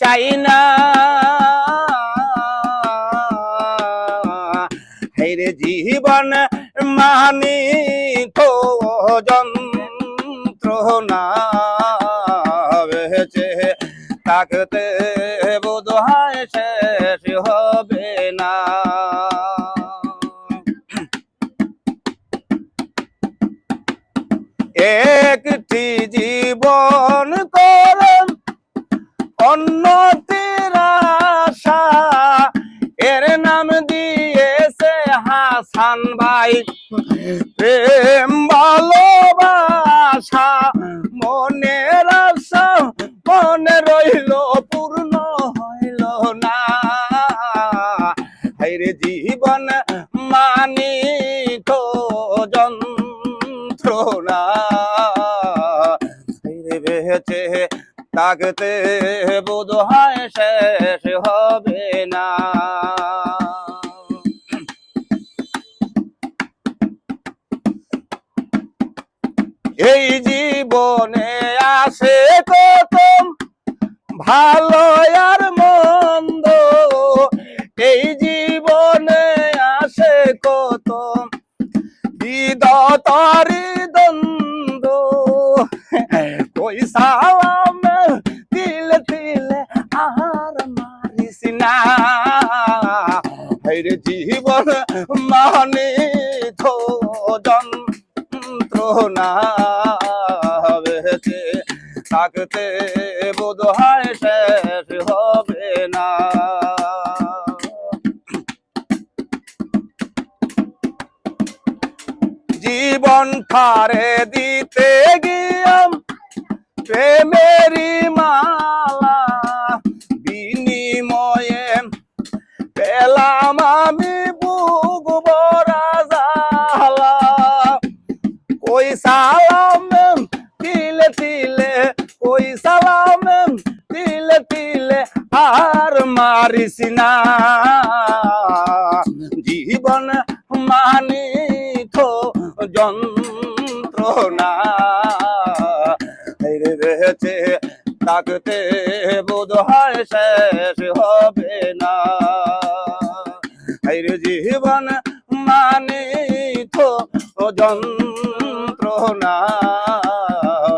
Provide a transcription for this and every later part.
চাই না হেরে জীবন মানি তো যন্ত্রণা বেঁচে থাকতে বোধ হয় শেষ হবে না। একটি জীবন অন্যতির আশা। এর নাম দিয়েছে হাসান ভাই। প্রেম ভালোবাসা মনের আশা মনে রইল থাকতে বোধ হয় শেষ হবে না। এই জীবনে আসে কত ভালো আর মন্দ। এই জীবনে আসে কত বিদতরি দ্বন্দ্ব। কই হেরে জীবন মানে তো যন্ত্রণা থাকতে বোধ হয় শেষ হবে না। জীবন ফারে দিতে গিয়াম প্রেমেরি মালা পেলাম আমি বুক বরা জালা কই সালাম, তিলে তিলে, কই সালাম, তিলে তিলে, আর মারিস না। জীবন মানি তো যন্ত্রণা বেঁচে থাকতে বোধ হয় শেষ হবে না। হেরে জীবন মানে তো যন্ত্রণা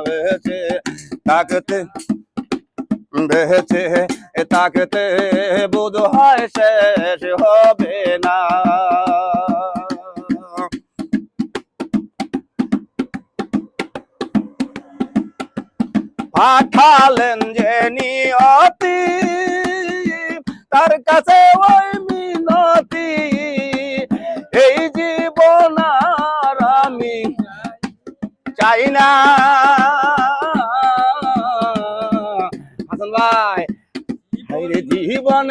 বেঁচে থাকতে বেঁচে থাকতে বোধ হয় শেষ হবে না। পাঠালেন যে নিয়তি, তার কাছে ওই মিনতি এই জীবন আর আমি চাই না। হাসান ভাই জীবন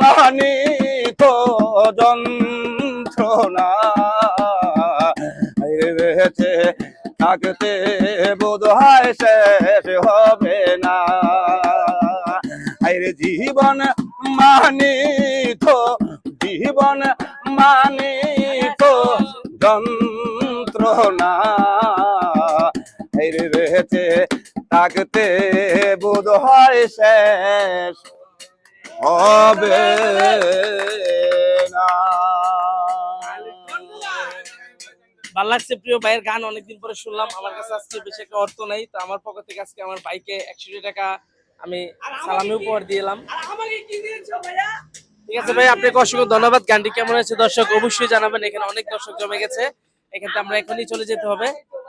মানি তো যন্ত্রণা। বেঁচে থাকতে বোধ হয় শেষ হবে না। জীবন মানি বেঁচে থাকতে বোধ হয় শেষ হবে না। ভালো লাগছে প্রিয় ভাইয়ের গান, অনেকদিন পরে শুনলাম। আমার কাছে আজকে বেশি একটা অর্থ নেই, তো আমার পক্ষ থেকে আজকে আমার বাইকে একশো টাকা আমি সালামি উপহার দিলাম ঠিক আছে ভাই, আপনাকে অসংখ্য ধন্যবাদ। গানটি কেমন হয়েছে দর্শক অবশ্যই জানাবেন, এখানে অনেক দর্শক জমে গেছে। এখান আমরা এখনই চলে যেতে হবে।